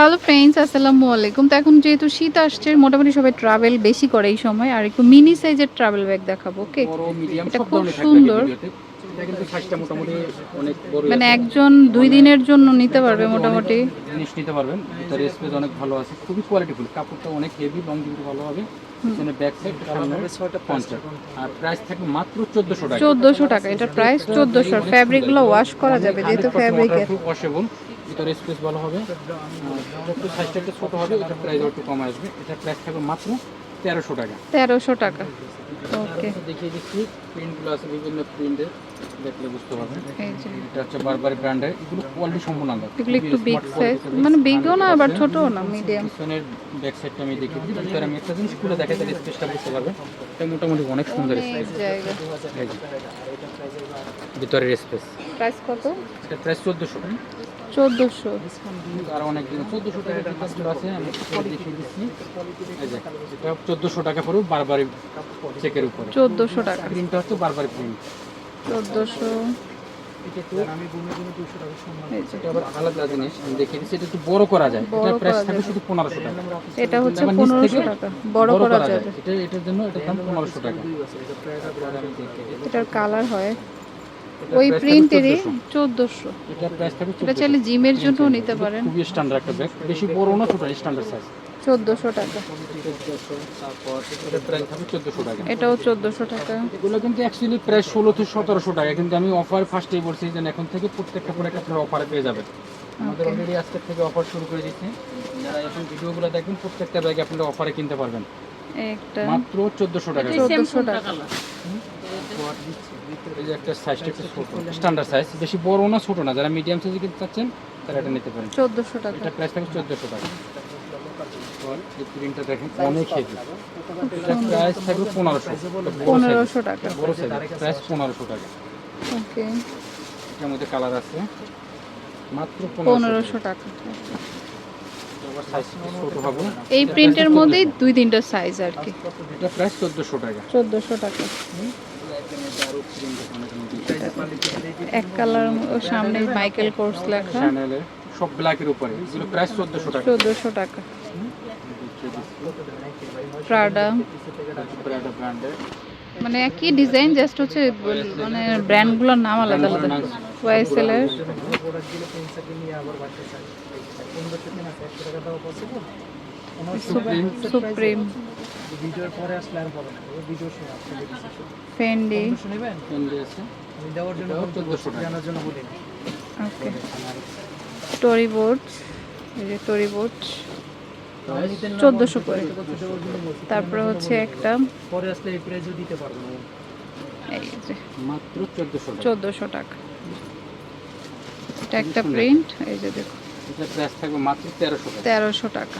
Hello friends আসসালামু আলাইকুম। তো এখন যেহেতু শীত আসছে মোটামুটি সবাই ট্রাভেল বেশি করে এই সময়। আর একটু মিনি সাইজের ট্রাভেল ব্যাগ দেখাবো ওকে এটা খুব সুন্দর। এই ভিডিওতে। এটা কিন্তু সাইজটা মোটামুটি অনেক বড় মানে একজন দুই দিনের জন্য নিতে পারবে মোটামুটি। জিনিস নিতে পারবেন। ভিতরে স্পেস অনেক ভালো আছে। খুবই কোয়ালিটিফুল কাপড়টা অনেক হেভি লং ডিউটি ভালো হবে। পিছনে ব্যাক সাইড সামনে পঞ্চাশ। আর প্রাইস থাকবে মাত্র চোদ্দশো টাকা। চোদ্দোশো টাকা। এটা প্রাইস চোদ্দোশো। ফ্যাব্রিকগুলো ওয়াশ করা যাবে যেহেতু ফ্যাব্রিকের ওয়াশেবল ভিতরে স্পেস ভালো হবে। একটু সাইজটা একটু ছোটো হবে এটার প্রাইস একটু কম আসবে। এটার প্রাইস থাকবে মাত্র তেরোশো টাকা। তেরোশো টাকা। ওকে দেখিয়ে দিচ্ছি প্রিন্টগুলো আছে বিভিন্ন প্রিন্টের দেখলে বুঝতে পারবেন। এটা হচ্ছে বারবারি ব্র্যান্ডের এগুলো কোয়ালিটি সম্পূর্ণ আলাদা। এগুলো একটু বিগ সাইজ মানে বিগও না আবার ছোটও না মিডিয়াম পিছনের ব্যাক সাইডটা আমি দেখিয়ে দিই ভিতরে আমি একটা জিনিস খুলে দেখাই তাহলে স্পেসটা বুঝতে পারবেন। এটা মোটামুটি অনেক সুন্দর স্পেস ভিতরের স্পেস প্রাইস কত? এটা প্রাইস চোদ্দোশো। চোদ্দোশো। আর অনেক দিন চোদ্দোশো টাকা ডিসকাউন্ট আছে আমি দেখিয়ে দিচ্ছি। এটা চোদ্দোশো টাকা পড়বে বারবারি চেকের উপরে। চোদ্দোশো টাকা। প্রিন্টটা হচ্ছে বারবারি প্রিন্ট। চোদ্দোশো। এটা আলাদা জিনিস আমি দেখিয়ে দিচ্ছি এটা একটু বড় করা যায়। এটা প্রাইস করা শুধু পনেরোশো টাকা। এটা হচ্ছে পনেরোশো টাকা। বড় করা যাবে। এটা এটার জন্য এটার দাম পনেরোশো টাকা। এটার কালার হয়। ওই প্রিন্টেরই চোদ্দোশো। এটা চাইলে জিমের জন্য নিতে পারেন। খুবই স্ট্যান্ডার্ড একটা ব্যাগ বেশি বড় না ছোট স্ট্যান্ডার্ড সাইজ চোদ্দোশো টাকা। এটাও চোদ্দোশো টাকা। এগুলো কিন্তু অ্যাকচুয়ালি প্রায় ষোলো থেকে সতেরোশো টাকা। কিন্তু আমি অফার ফার্স্টেই বলছি যে এখন থেকে প্রত্যেকটা প্রোডাক্ট আপনারা অফারে পেয়ে যাবেন। আমাদের অলরেডি আজকের থেকে অফার শুরু করে দিচ্ছি। যারা এখন ভিডিওগুলো দেখবেন প্রত্যেকটা ব্যাগ আপনারা অফারে কিনতে পারবেন। একটা। মাত্র চোদ্দোশো টাকা। চোদ্দোশো টাকা। এই যে একটা সাইজটা একটু ছোট। স্ট্যান্ডার্ড সাইজ বেশি বড় না ছোট না। যারা মিডিয়াম সাইজে কিনতে চাচ্ছেন তারা এটা নিতে পারেন। চোদ্দোশো টাকা। এটা প্রাইস থাকবে চোদ্দোশো টাকা। এই প্রিন্টটা দেখেন অনেক হেভি এটা প্রাইস থাকবে পনেরোশো। পনেরোশো টাকা। বড় সাইজ প্রাইস পনেরোশো টাকা। ওকে। এর মধ্যে কালার আছে মাত্র পনেরোশো টাকা আবার সাইজ ছোট হবে এই প্রিন্টের মধ্যেই দুই তিনটা সাইজ আর কি। এটা প্রাইস চোদ্দোশো টাকা। চোদ্দোশো টাকা। এক কালার সামনে মাইকেল কোর্স লেখা। সব ব্ল্যাকের উপরে। এগুলো প্রাইস চোদ্দোশো টাকা। চোদ্দোশো টাকা। প্রাডা ব্র্যান্ড ব্র্যান্ডের মানে একই ডিজাইন জাস্ট হচ্ছে মানে ব্র্যান্ডগুলোর নাম আলাদা আলাদা। ওয়াইসেলের সুপ্রিম ভিডিওর পরে আসলে আর বলো না ও ভিডিওর সময় ফেন্ডি শুনবেন ফেন্ডি আছে। আমি দেওয়ার জন্য এটাও ফোন করব, 1400 টাকা। জানার জন্য বলি ওকে টরি বোর্ড এই যে টরি বোর্ড চোদ্দোশো করে। দেওয়ার তারপরে হচ্ছে একটা। পরে আসলে এই প্রাইজও দিতে পারব এই যে। মাত্র চোদ্দোশো টাকা। চোদ্দোশো টাকা। এটা একটা প্রিন্ট এই যে দেখো। এটা প্রাইস থাকবে মাত্র তেরোশো টাকা। তেরোশো টাকা।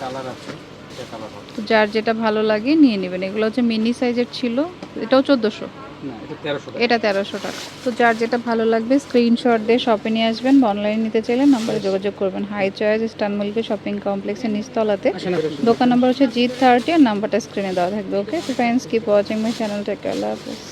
কালার আছে এটা কালার তো যার যেটা ভালো লাগে নিয়ে নেবেন। এগুলো হচ্ছে মিনি সাইজের ছিল এটাও চোদ্দোশো। না এটা তেরোশো টাকা। এটা তেরোশো টাকা। তো যার যেটা ভালো লাগবে স্ক্রিনশট দিয়ে শপে নিয়ে আসবেন। বা অনলাইনে নিতে চাইলে নাম্বারে যোগাযোগ করবেন। হাই চয়েস ইস্টানবুলকে শপিং কমপ্লেক্সের নিচতলাতে। দোকান নাম্বার হচ্ছে জি থার্টি আর নাম্বারটা স্ক্রিনে দেওয়া থাকবে okay friends keep watching my channel take care আল্লাহ হাফেজ।